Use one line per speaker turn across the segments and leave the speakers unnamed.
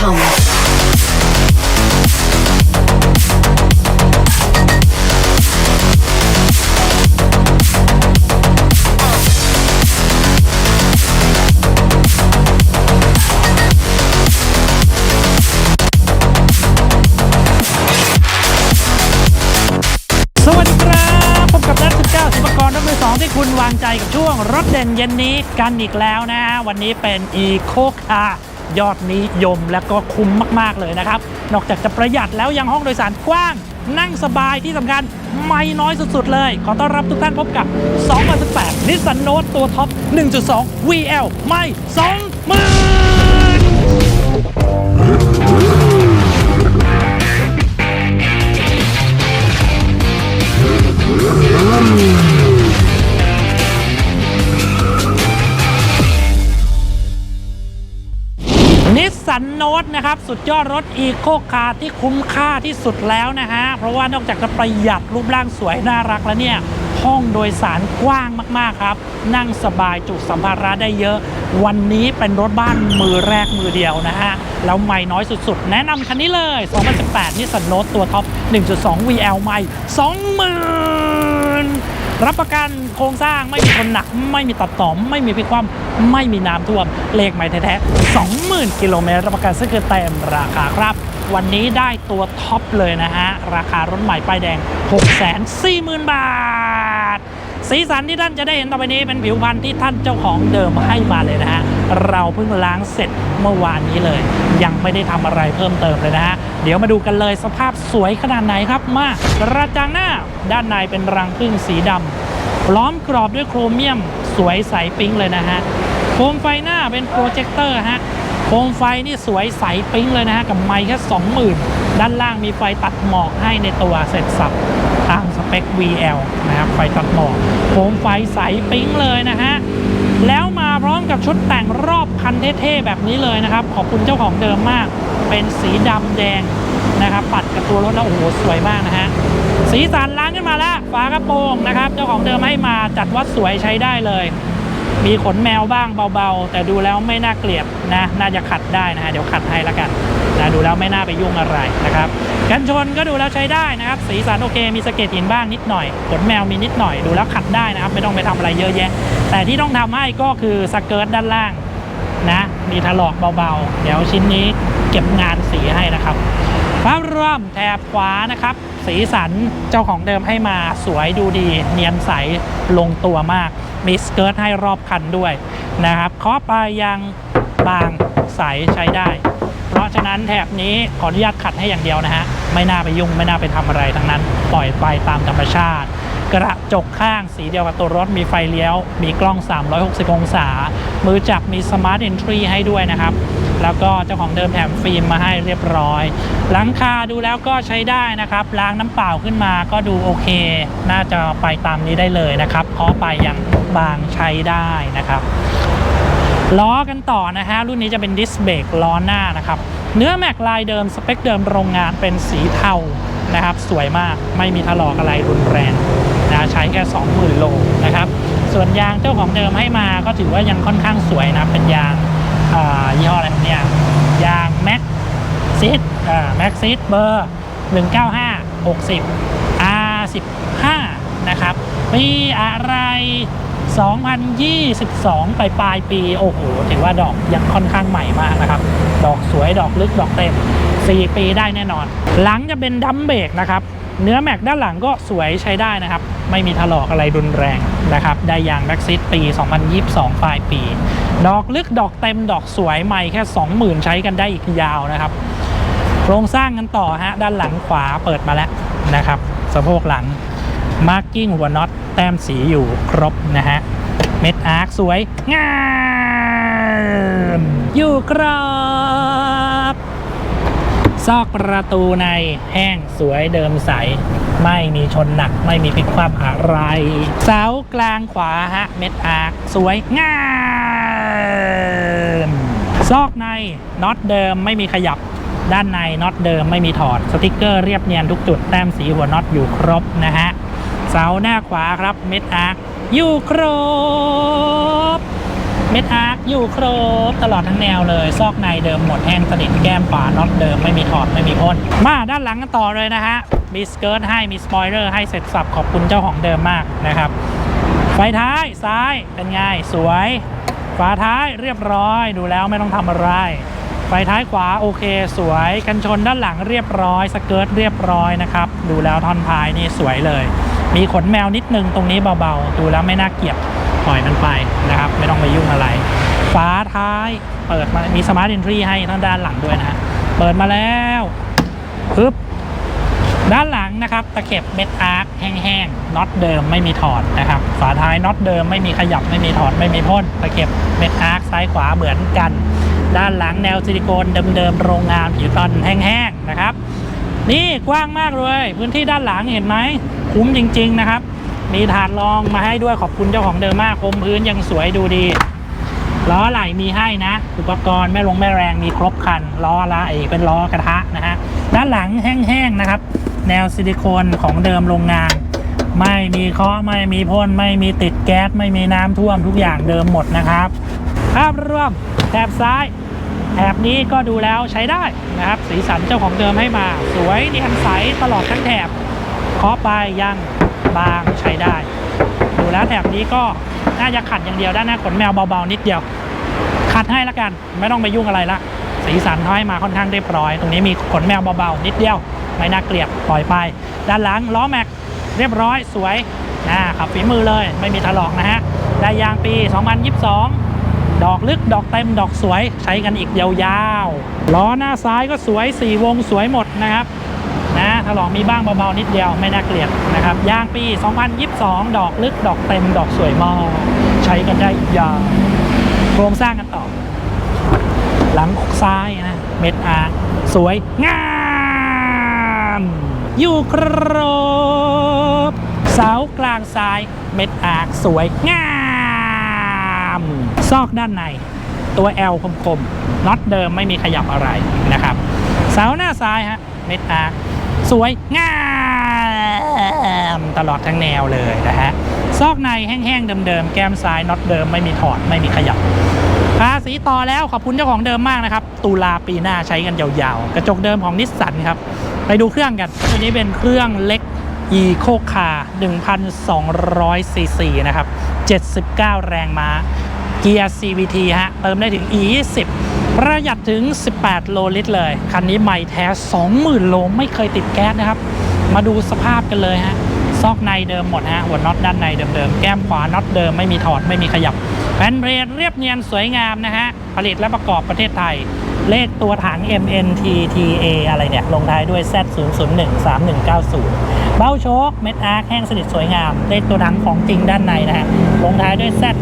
ทำ
สวัสดีครับพบกับนัท19สิบกรรถมือสองที่คุณวางใจกับช่วงรถเด่นเย็นนี้กันอีกแล้วนะ วันนี้เป็น e c o c a ยอดนิยมและก็คุ้มมาก ๆ เลยนะครับ นอกจากจะประหยัดแล้วยังห้องโดยสารกว้าง นั่งสบายที่สำคัญไม่น้อยสุด ๆ เลย ขอต้อนรับทุกท่านพบกับ 2018 Nissan Note ตัวท็อป 1.2 VL ไม่20,000นิส สันโนตนะครับ สุดยอดรถอีโคคาร์ที่คุ้มค่าที่สุดแล้วนะฮะ เพราะว่านอกจากจะประหยัดรูปร่างสวยน่ารักแล้วเนี่ย ห้องโดยสารกว้างมากๆครับ นั่งสบายจุสัมภาระได้เยอะ วันนี้เป็นรถบ้านมือแรกมือเดียวนะฮะ แล้วไม่น้อยสุดๆ แนะนำคันนี้เลย 2018 นิสสันโนตตัวท็อป 1.2 VL ใหม่ 20,000 รับประกันโครงสร้างไม่มีคนหนัก ไม่มีตัดต่อม ไม่มีพิคว่ำไม่มีน้ำท่วมเลขใหม่แท้ๆ20,000 กิโลเมตรรับประกันซึ่งคือเต็มราคาครับ วันนี้ได้ตัวท็อปเลยนะฮะ ราคารถใหม่ป้ายแดง 640,000 บาท สีสันที่ท่านจะได้เห็นต่อไปนี้เป็นผิวพรรณที่ท่านเจ้าของเดิมให้มาเลยนะฮะ เราเพิ่งล้างเสร็จ เมื่อวานนี้เลย ยังไม่ได้ทำอะไรเพิ่มเติมเลยนะฮะเดี๋ยวมาดูกันเลยสภาพสวยขนาดไหนครับมากระจังหน้าด้านในเป็นรังผึ้งสีดำล้อมกรอบด้วยโครเมียม สวยใสปิ๊งเลยนะฮะโคมไฟหน้าเป็นโปรเจคเตอร์ฮะโคมไฟนี่สวยใสปิ๊งเลยนะฮะกับไมค์แค่20,000 ด้านล่างมีไฟตัดหมอกให้ในตัวเสร็จสับตามสเปค VL นะครับไฟตัดหมอกโคมไฟใสปิ๊งเลยนะฮะ แล้วมาพร้อมกับชุดแต่งรอบคันเท่ๆแบบนี้เลยนะครับ ขอบคุณเจ้าของเดิมมาก เป็นสีดำแดงนะครับ ปัดกับตัวรถแล้วโอ้โหสวยมากนะฮะสีสันล้างขึ้นมาแล้วฝากระโปรงนะครับ เจ้าของเดิมให้มาจัดว่าสวยใช้ได้เลย มีขนแมวบ้างเบาๆ แต่ดูแล้วไม่น่าเกลียดนะ น่าจะขัดได้นะฮะ เดี๋ยวขัดให้แล้วกันนะดูแล้วไม่น่าไปยุ่งอะไรนะครับ กันชนก็ดูแล้วใช้ได้นะครับ สีสันโอเค มีสะเก็ดหินบ้างนิดหน่อย ขนแมวมีนิดหน่อย ดูแล้วขัดได้นะครับ ไม่ต้องไปทำอะไรเยอะแยะ แต่ที่ต้องทำให้ก็คือสเกิร์ตด้านล่างนะ มีถลอกเบาๆ เดี๋ยวชิ้นนี้เก็บงานสีให้นะครับ พระร่มแถบขวานะครับ สีสันเจ้าของเดิมให้มาสวยดูดี เนียนใสลงตัวมาก มีสเกิร์ตให้รอบคันด้วยนะครับคาะปลายยางบางใสใช้ได้ เพราะฉะนั้นแถบนี้ขออนุญาตขัดให้อย่างเดียวนะฮะ ไม่น่าไปยุ่งไม่น่าไปทำอะไรทั้งนั้น ปล่อยไปตามธรรมชาติ กระจกข้างสีเดียวกับตัวรถมีไฟเลี้ยว มีกล้อง 360 องศา มือจับมีสมาร์ท Entry ให้ด้วยนะครับ แล้วก็เจ้าของเดิมแถมฟิล์มมาให้เรียบร้อย หลังคาดูแล้วก็ใช้ได้นะครับ ล้างน้ำเปล่าขึ้นมาก็ดูโอเค น่าจะไปตามนี้ได้เลยนะครับ เพราะไปยังบางใช้ได้นะครับล้อกันต่อนะฮะ รุ่นนี้จะเป็นดิสเบรกล้อหน้านะครับ เนื้อแม็กลายเดิมสเปคเดิมโรงงานเป็นสีเทานะครับ สวยมากไม่มีถลอกอะไรรุนแรงนะใช้แค่ 20,000 โลนะครับ ส่วนยางเจ้าของเดิมให้มาก็ถือว่ายังค่อนข้างสวยนะเป็นยาง ยี่ห้ออะไรเนี่ยยางแม็กซิดอ่าแม็กซิดเบอร์ 195 60 R15 นะครับ ปีอะไร 2022ไปปลายปี โอ้โห ถือว่าดอกยังค่อนข้างใหม่มากนะครับ ดอกสวยดอกลึกดอกเต็ม 4 ปีได้แน่นอน หลังจะเป็นดัมเบรกนะครับ เนื้อแม็กด้านหลังก็สวยใช้ได้นะครับ ไม่มีถลอกอะไรรุนแรงนะครับ ได้ยางแบ็กซิตปี 2022 ปลายปี ดอกลึกดอกเต็มดอกสวยใหม่แค่ 20,000 ใช้กันได้อีกยาวนะครับโครงสร้างกันต่อฮะด้านหลังขวาเปิดมาแล้วนะครับสะโพกหลังมาร์กิ้งหัวน็อตแต้มสีอยู่ครบนะฮะเม็ดอาร์คสวยงามอยู่ครบ ซอกประตูในแห้งสวยเดิมใส ไม่มีชนหนักไม่มีพลิกคว่ำอะไร เสากลางขวาฮะเม็ดอาร์คสวยงามซอกในน็อตเดิมไม่มีขยับด้านในน็อตเดิมไม่มีถอดสติกเกอร์เรียบเนียนทุกจุดแต้มสีหัวน็อตอยู่ครบนะฮะเสาหน้าขวาครับเม็ดอาร์คอยู่ครบ เม็ดอาร์คอยู่ครบตลอดทั้งแนวเลย ซอกในเดิมหมดแห้งสนิทแก้มฝาน็อตเดิมไม่มีถอดไม่มีพ่นมาด้านหลังกันต่อเลยนะฮะมีสเกิร์ตให้มีสปอยเลอร์ให้เสร็จสับขอบคุณเจ้าของเดิมมากนะครับไฟท้ายซ้ายเป็นไงสวยฝาท้ายเรียบร้อยดูแล้วไม่ต้องทำอะไรไฟท้ายขวาโอเค สวยกันชนด้านหลังเรียบร้อยสเกิร์ตเรียบร้อยนะครับดูแล้วท่อนท้ายนี่สวยเลย มีขนแมวนิดนึงตรงนี้เบาๆ ดูแล้วไม่น่าเกลียด ล่อยมันไปนะครับ ไม่ต้องไปยุ่งอะไร ฝาท้ายเปิดมามีสมาร์ท e อนทรีให้ทางด้านหลังด้วยนะฮะเปิดมาแล้วปึ๊บด้านหลังนะครับตะเข็บเม็ดอาร์คแห้งๆน็อตเดิมไม่มีถอดนะครับ ฝาท้ายน็อตเดิมไม่มีขยับไม่มีถอดไม่มีพ่นตะเข็บเม็ดอาร์คซ้ายขวาเหมือนกัน ด้านหลังแนวซิลิโคนเดิมๆโรงงานผิวตอนแห้งๆนะครับ นี่กว้างมากเลย พื้นที่ด้านหลังเห็นไหมคุ้มจริง ๆ นะครับ มีถาดรองมาให้ด้วยขอบคุณเจ้าของเดิมมากพรมพื้นยังสวยดูดีล้อไหล่มีให้นะ อุปกรณ์แม่ลงแม่แรงมีครบคันล้อละไอเป็นล้อกระทะนะฮะด้านหลังแห้งๆนะครับ แนวซิลิโคนของเดิมโรงงาน ไม่มีเคาะไม่มีพ่นไม่มีติดแก๊สไม่มีน้ำท่วมทุกอย่างเดิมหมดนะครับ ภาพรวมแถบซ้ายแถบนี้ก็ดูแล้วใช้ได้นะครับ สีสันเจ้าของเดิมให้มา สวยเนียนใสตลอดทั้งแถบเคาะไปยัง บางใช้ได้ ดูแล้วแถบนี้ก็น่าจะขัดอย่างเดียวด้านหน้าขนแมวเบาๆนิดเดียว ขัดให้ละกัน ไม่ต้องไปยุ่งอะไรละสีสันเขาให้มาค่อนข้างเรียบร้อย ตรงนี้มีขนแมวเบาๆนิดเดียว ไม่น่าเกลียดปล่อยไป ด้านหลังล้อแม็กเรียบร้อยสวยนะขับฝีมือเลยไม่มีถลอกนะฮะได้ยางปี 2022 ดอกลึกดอกเต็มดอกสวยใช้กันอีกยาวๆล้อหน้าซ้ายก็สวย 4 วงสวยหมดนะครับ นะถลอกมีบ้างเบาๆนิดเดียวไม่น่าเกลียดนะครับยางปี 2022 ดอกลึกดอกเต็มดอกสวยมากใช้กันได้ยาวโครงสร้างกันต่อ หลังซ้ายนะเม็ดอาร์สวยงามอยู่ครบเสากลางซ้ายเม็ดอาร์สวยงามซอกด้านในตัว L คมๆน็อตเดิมไม่มีขยับอะไรนะครับ เสาหน้าซ้ายฮะ เม็ดอาสวยงามตลอดทั้งแนวเลยนะฮะ ซอกในแห้งๆเดิมๆ แก้มซ้ายน็อตเดิมไม่มีถอดไม่มีขยับภาษีต่อแล้วขอบคุณเจ้าของเดิมมากนะครับ ตุลาปีหน้าใช้กันยาวๆ กระจกเดิมของนิสสันครับ ไปดูเครื่องกัน ตัวนี้เป็นเครื่องเล็ก Eco Car 1,200ซีซีนะครับ 79 แรงม้า เกียร์ CVT ฮะ เติมได้ถึง E20 ประหยัดถึง 18 โลลิตรเลย คันนี้ใหม่แท้ 20,000 โลไม่เคยติดแก๊สนะครับ มาดูสภาพกันเลยฮะ ซอกในเดิมหมดฮะ หัวน็อตด้านในเดิมๆ แก้มขวาน็อตเดิมไม่มีถอดไม่มีขยับ แผ่นเบรดเรียบเนียนสวยงามนะฮะ ผลิตและประกอบประเทศไทย เลขตัวถัง MNTTA อะไรเนี่ย ลงท้ายด้วย Z 0 0 1 3 1 9 0 เบ้าโชคเม็ดอาร์คแห้งสนิทสวยงาม เลขตัวถังของจริงด้านในนะฮะ ลงท้ายด้วย Z 0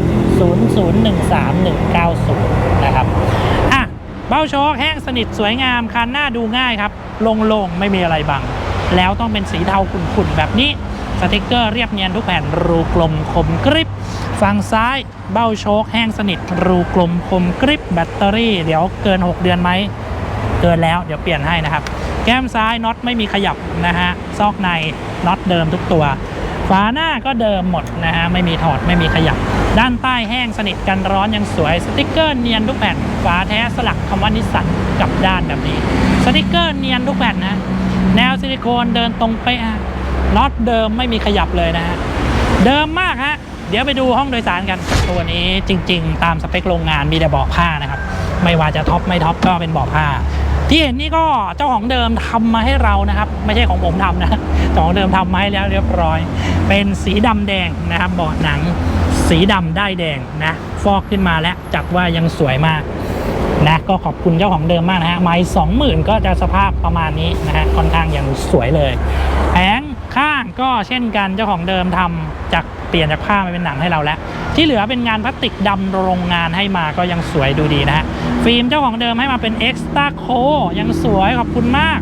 0 1 3 1 9 0 นะครับ เบ้าโชคแห้งสนิทสวยงามคันหน้าดูง่ายครับโล่งๆไม่มีอะไรบัง แล้วต้องเป็นสีเทาขุ่นๆแบบนี้สติกเกอร์เรียบเนียนทุกแผ่นรูกลมคมกริบฝั่งซ้ายเบ้าโชคแห้งสนิท รูกลมคมกริบแบตเตอรี่ เดี๋ยวเกิน 6 เดือนไหมเกินแล้วเดี๋ยวเปลี่ยนให้นะครับ แก้มซ้ายน็อตไม่มีขยับนะฮะซอกในน็อตเดิมทุกตัว ฝาหน้าก็เดิมหมดนะฮะไม่มีถอดไม่มีขยับ ด้านใต้แห้งสนิทกันร้อนยังสวย สติกเกอร์เนียนทุกแผ่นฝาแท้สลักคำว่านิสสันกับด้านแบบนี้ สติกเกอร์เนียนทุกแผ่นนะ แนวซิลิโคนเดินตรงไปะน็อตเดิมไม่มีขยับเลยนะฮะ เดิมมากฮะ เดี๋ยวไปดูห้องโดยสารกัน ตัวนี้จริง ๆ ตามสเปคโรงงานมีแต่เบาะผ้านะครับ ไม่ว่าจะท็อปไม่ท็อปก็เป็นเบาะผ้า ที่เห็นนี่ก็เจ้าของเดิมทำมาให้เรานะครับ ไม่ใช่ของผมทำนะเจ้าของเดิมทำมาให้แล้วเรียบร้อย เป็นสีดำแดงนะครับเบาะหนัง สีดำได้แดงนะฟอกขึ้นมาแล้วจัดว่ายังสวยมากนะก็ขอบคุณเจ้าของเดิมมากนะฮะไม้สองหมื่นก็จะสภาพประมาณนี้นะฮะค่อนข้างอยังสวยเลยแผงข้างก็เช่นกันเจ้าของเดิมทำจากเปลี่ยนจากผ้ามาเป็นหนังให้เราแล้ว ที่เหลือเป็นงานพลาสติกดำโรงงานให้มาก็ยังสวยดูดีนะฮะฟิล์มเจ้าของเดิมให้มาเป็น Extra c o ยังสวยขอบคุณมาก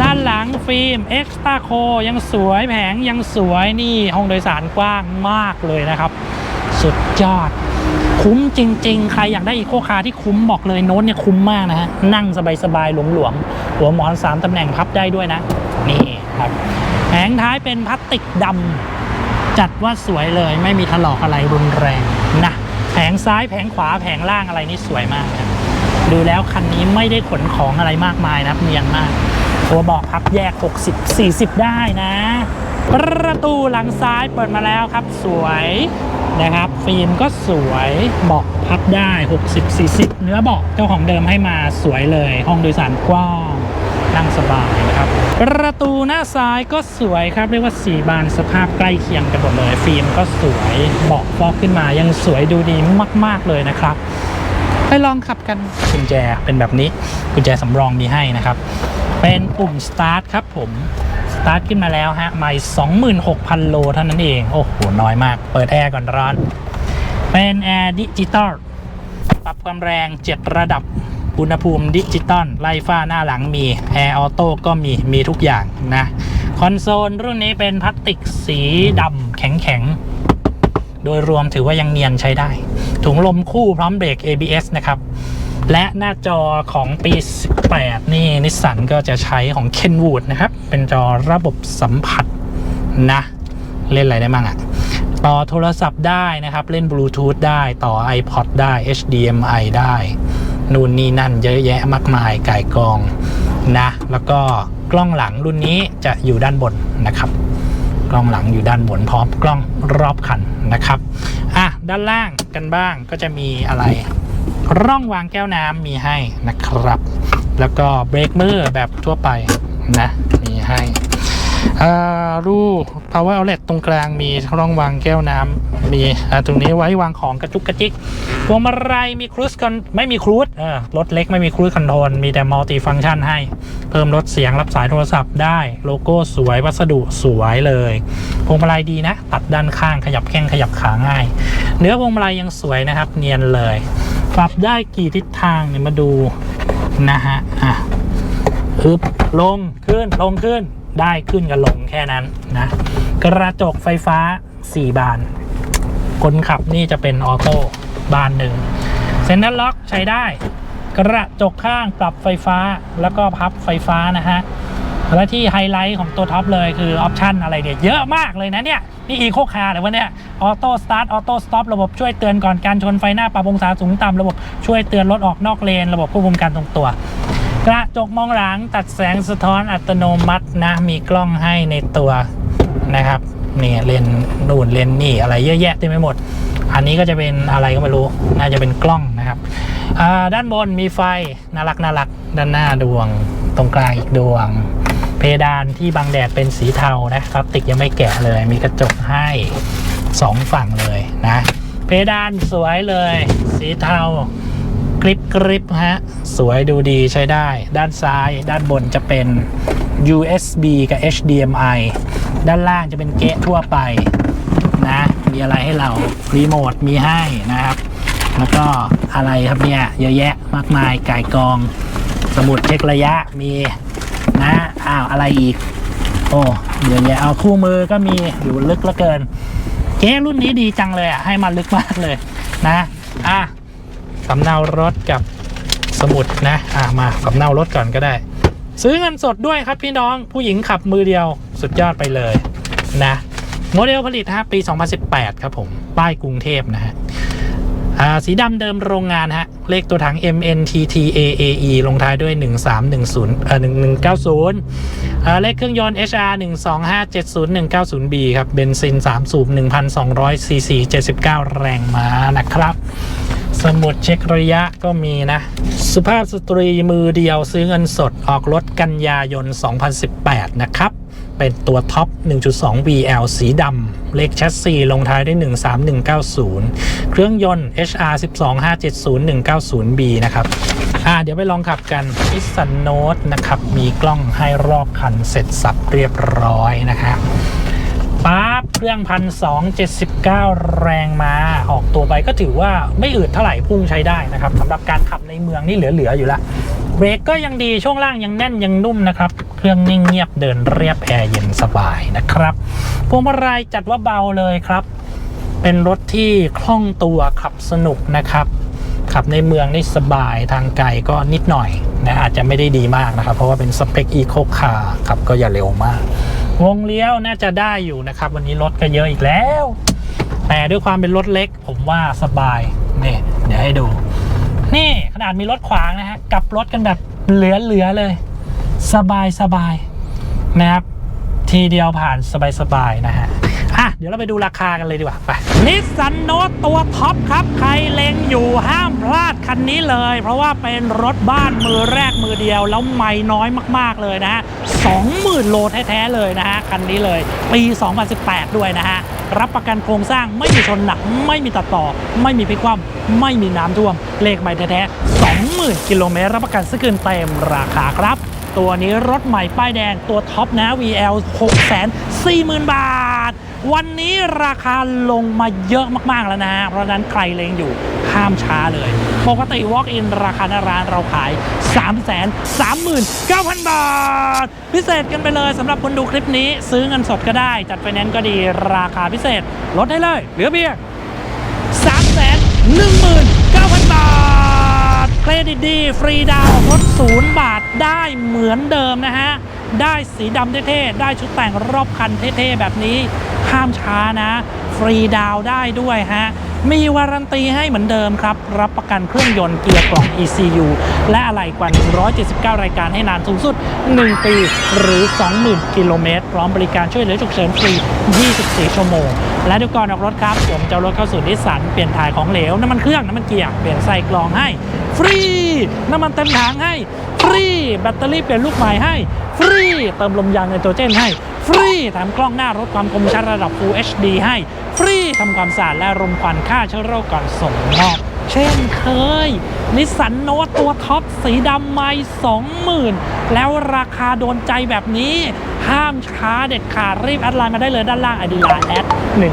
ด้านหลังฟิล์ม Extra c o ยังสวยแผงยังสวยนี่ห้องโดยสารกว้างมากเลยนะครับ สุดยอด คุ้มจริง ๆ ใครอยากได้อีโคคาร์ที่คุ้มบอกเลยโน้ตเนี่ยคุ้มมากนะฮะนั่งสบายๆหลวมๆหัวหมอน 3ตำแหน่งพับได้ด้วยนะ นี่ครับแผงท้ายเป็นพลาสติกดำจัดว่าสวยเลยไม่มีถลอกอะไรรุนแรงนะแผงซ้ายแผงขวาแผงล่างอะไรนี่สวยมากนะดูแล้วคันนี้ไม่ได้ขนของอะไรมากมายนะครับเนียนมาก ตัวเบอกพับแยก 60 40 ได้นะ ประตูหลังซ้ายเปิดมาแล้วครับ สวยนะครับ ฟิล์มก็สวยเบาะพับได้ 60 40 เนื้อเบาะเจ้าของเดิมให้มาสวยเลย ห้องโดยสารกว้างนั่งสบายนะครับประตูหน้าซ้ายก็สวยครับ เรียกว่าสีบานสภาพใกล้เคียงกันหมดเลย ฟิล์มก็สวยเบาะฟอกขึ้นมายังสวยดูดีมาก ๆเลยนะครับ ไปลองขับกันกุญแจเป็นแบบนี้กุญแจสำรองมีให้นะครับ เป็นปุ่ม start ครับผมสตาร์ทขึ้นมาแล้วฮะไม่ 26,000 โลเท่านั้นเอง โอ้โห น้อยมาก เปิดแอร์ก่อนร้อน เป็นแอร์ดิจิตอลปรับความแรง 7 ระดับอุณหภูมิดิจิตอลไล่ฟ้าหน้าหลังมีแอร์ออโต้ก็มีมีทุกอย่างนะ คอนโซลรุ่นนี้เป็นพลาสติกสีดำแข็งๆ โดยรวมถือว่ายังเนียนใช้ได้ ถุงลมคู่พร้อมเบรก ABS นะครับ และหน้าจอของปี 18 นี่นิสสันก็จะใช้ของ Kenwood นะครับ เป็นจอระบบสัมผัสนะ เล่นอะไรได้บ้างอะต่อโทรศัพท์ได้นะครับ เล่นบลูทูธได้ต่อ iPod ได้ HDMI ได้ นู่นนี่นั่นเยอะแยะมากมายไก่กองนะ แล้วก็กล้องหลังรุ่นนี้จะอยู่ด้านบนนะครับ กล้องหลังอยู่ด้านบนพร้อมกล้องรอบคันนะครับ อะ ด้านล่างกันบ้างก็จะมีอะไร ร่องวางแก้วน้ำมีให้นะครับ แล้วก็เบรกมือแบบทั่วไปนะ มีให้รู power outlet ตรงกลางมีร่องวางแก้วน้ำมีอ่าตรงนี้ไว้วางของกระจุกกระจิกพวงมาลัยมีครูซคอนไม่มีครูซเออรถเล็กไม่มีครูซคอนโทรลมีแต่มัลติฟัง c t ชันให้ เพิ่มลดเสียงรับสายโทรศัพท์ได้โลโก้สวยวัสดุสวยเลยพวงมาลัยดีนะ ตัดด้านข้างขยับแข้งขยับขาง่าย เนื้อพวงมาลัยยังสวยนะครับ เนียนเลย ปรับได้กี่ทิศทางเนี่ยมาดูนะฮะอะฮึบลงขึ้นลงขึ้นได้ขึ้นกับลงแค่นั้นนะ กระจกไฟฟ้า 4 บาน คนขับนี่จะเป็นออโต้บานหนึ่งเซ็นทรัลล็อกใช้ได้ กระจกข้างปรับไฟฟ้าแล้วก็พับไฟฟ้านะฮะ และที่ไฮไลท์ของตัวท็อปเลยคือออปชันอะไรเนี่ย เยอะมากเลยนะเนี่ย นี่อีโคคาร์เลยวะเนี่ยออโต้สตาร์ทออโต้สต็อประบบช่วยเตือนก่อนการชนไฟหน้าปรับองศาสูงต่ำระบบช่วยเตือนรถออกนอกเลน ระบบควบคุมการทรงตัว กระจกมองหลังตัดแสงสะท้อนอัตโนมัตินะ มีกล้องให้ในตัวนะครับนี่เลนนู่นเลนนี่อะไรเยอะแยะเต็มไปหมด อันนี้ก็จะเป็นอะไรก็ไม่รู้ น่าจะเป็นกล้องนะครับด้านบนมีไฟน่ารักน่ารักด้านหน้าดวง ตรงกลางอีกดวง เพดานที่บังแดดเป็นสีเทานะพลาสติกยังไม่แกะเลย มีกระจกให้สองฝั่งเลยนะ เพดานสวยเลย สีเทากริบกริบฮะ สวยดูดีใช้ได้ ด้านซ้ายด้านบนจะเป็น USB กับ HDMI ด้านล่างจะเป็นเกะทั่วไปนะ มีอะไรให้เรารีโมทมีให้นะครับ แล้วก็อะไรครับเนี่ย เยอะแยะมากมายไก่กอง สมุดเช็คระยะมีนะ อ้าวอะไรอีก โอ้เยอะแยะเอาคู่มือก็มีอยู่ลึกเหลือเกินเก๊รุ่นนี้ดีจังเลยอะให้มันลึกมากเลยนะ อะสำเนารถกับสมุดนะ อะมาสำเนารถก่อนก็ได้ ซื้อเงินสดด้วยครับพี่น้องผู้หญิงขับมือเดียวสุดยอดไปเลยนะโมเดลผลิตฮะปี 2018 ครับผม ป้ายกรุงเทพนะฮะสีดำเดิมโรงงานฮะ เลขตัวถัง MNTTAAE ลงท้ายด้วย 1310เอ่อ1190อ่าเลขเครื่องยนต์ HR 12570190B ครับเบนซิน 3 สูบ 1,200 cc 79 แรงม้านะครับ สมุดเช็คระยะก็มีนะ สุภาพสตรีมือเดียวซื้อเงินสดออกรถกันยายน 2018 นะครับ เป็นตัวท็อป 1.2 VL สีดำ เลขแชสซีลงท้ายด้วย 13190 เครื่องยนต์ HR 12570 190B นะครับ อ่า เดี๋ยวไปลองขับกัน i s s a n Note นะครับ มีกล้องให้รอบคันเสร็จสับเรียบร้อยนะครับ ปั๊บเครื่องพันสองเจ็ดสิบเก้าแรงมาออกตัวไปก็ถือว่าไม่อืดเท่าไหร่พุ่งใช้ได้นะครับสำหรับการขับในเมืองนี่เหลือๆอยู่ละเบรกก็ยังดีช่วงล่างยังแน่นยังนุ่มนะครับ เครื่องนิ่งเงียบเดินเรียบแอร์เย็นสบายนะครับพวงมาลัยจัดว่าเบาเลยครับ เป็นรถที่คล่องตัวขับสนุกนะครับ ขับในเมืองนี่สบายทางไกลก็นิดหน่อยนะอาจจะไม่ได้ดีมากนะครับ เพราะว่าเป็นสเปคอีโคคาร์ขับก็อย่าเร็วมาก วงเลี้ยวน่าจะได้อยู่นะครับ วันนี้รถก็เยอะอีกแล้ว แต่ด้วยความเป็นรถเล็ก ผมว่าสบายนี่เดี๋ยวให้ดู นี่ขนาดมีรถขวางนะฮะกับรถกันแบบเหลือๆเลย สบายสบายๆนะครับ ทีเดียวผ่านสบายๆนะฮะอะเดี๋ยวเราไปดูราคากันเลยดีกว่าไปนิสสันโนตตัวท็อปครับ ใครเล็งอยู่ห้ามพลาดคันนี้เลย เพราะว่าเป็นรถบ้านมือแรกมือเดียว แล้วไม่น้อยมากๆเลยนะฮะ20,000โลแท้ๆเลยนะฮะคันนี้เลยปี 2018 ด้วยนะฮะรับประกันโครงสร้างไม่มีชนหนัก ไม่มีตัดต่อ ไม่มีพลิกคว่ำไม่มีน้ำท่วมเลขใหม่แท้ๆ20,000กิโลเมตรรับประกันซื้อคืนเต็มราคาครับ ตัวนี้รถใหม่ป้ายแดงตัวท็อปนะ VL 640,000 บาท วันนี้ราคาลงมาเยอะมาก ๆ แล้วนะ เพราะนั้นใครเลงอยู่ห้ามช้าเลย ปกติ Walk in ราคาหน้าร้านเราขาย 339,000 บาท พิเศษกันไปเลยสำหรับคนดูคลิปนี้ ซื้อเงินสดก็ได้ จัดไฟแนนซ์ก็ดีราคาพิเศษ ลดให้เลย เหลือเพียง319,000 บาท รดิตดีฟรีดาวน์รถศูนย์บาทได้เหมือนเดิมนะฮะ ได้สีดำเท่ๆ ได้ชุดแต่งรอบคันเท่ๆ แบบนี้ห้ามช้านะ ฟรีดาวได้ด้วยฮะ มีวารันตีให้เหมือนเดิมครับ รับประกันเครื่องยนต์เกียร์กล่อง ECU และอะไหล่กว่า 179 รายการให้นานสูงสุด 1 ปี หรือ 20,000 กิโลเมตร พร้อมบริการช่วยเหลือฉุกเฉินฟรี 24 ชั่วโมง และดี๋ยวก่อนออกรถครับ ผมจะรถเข้าสู่นิสสันเปลี่ยนถ่ายของเหลว น้ำมันเครื่อง น้ำมันเกียร์เปลี่ยนไส้กรองให้ ฟรี น้ำมันเต็มถังให้ ฟรี แบตเตอรี่เปลี่ยนลูกใหม่ให้ ฟรี เติมลมยางไนโตรเจนให้ ฟรีแถมกล้องหน้ารถความคมชัดระดับ Full HD ให้ ฟรีทำความสะอาดและรมควันฆ่าเชื้อโรคก่อนส่งมอบเช่นเคย นิสสันโนตตัวท็อปสีดำไม่20,000 แล้วราคาโดนใจแบบนี้ ห้ามช้าเด็ดขาดรีบแอดไลน์มาได้เลยด้านล่างอดีลน์แอด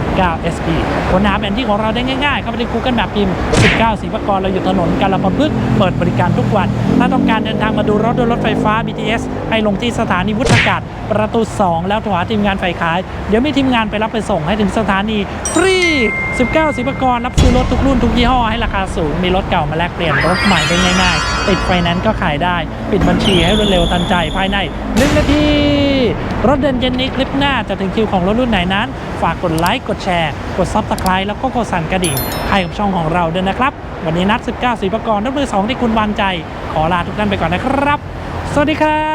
19 SP ค้นหาแผนที่ของเราได้ง่ายๆ เข้าไปใน Google แบบพิมพ์ 19สีปกรเราอยู่ถนนกาลปพฤกเปิดบริการทุกวัน ถ้าต้องการเดินทางมาดูรถด้วยรถไฟฟ้า BTS ให้ลงที่สถานีวุฒากาศประตู 2 แล้วโทรหาทีมงานฝ่ายขาย เดี๋ยวมีทีมงานไปรับไปส่งให้ถึงสถานีฟรี 19สีปกรรับซื้อรถทุกรุ่นทุกยี่ห้อให้ราคาสูงมีรถเก่ามาแลกเปลี่ยนรถใหม่ได้ง่ายๆ ติดไฟแนนซ์ก็ขายได้ ปิดบัญชีให้รวดเร็วทันใจภายใน 1 นาที รถเดินเย็นนี้คลิปหน้าจะถึงคิวของรถรุ่นไหนนั้น ฝากกดไลค์กดแชร์ กดซับสไคร b e แล้วก็กดสั่นกระดิ่งให้กับช่องของเราด้วยนะครับ วันนี้นัด 19สีประกรณ์รถมือ2ที่คุณวางใจ ขอลาทุกท่านไปก่อนนะครับ สวัสดีครับ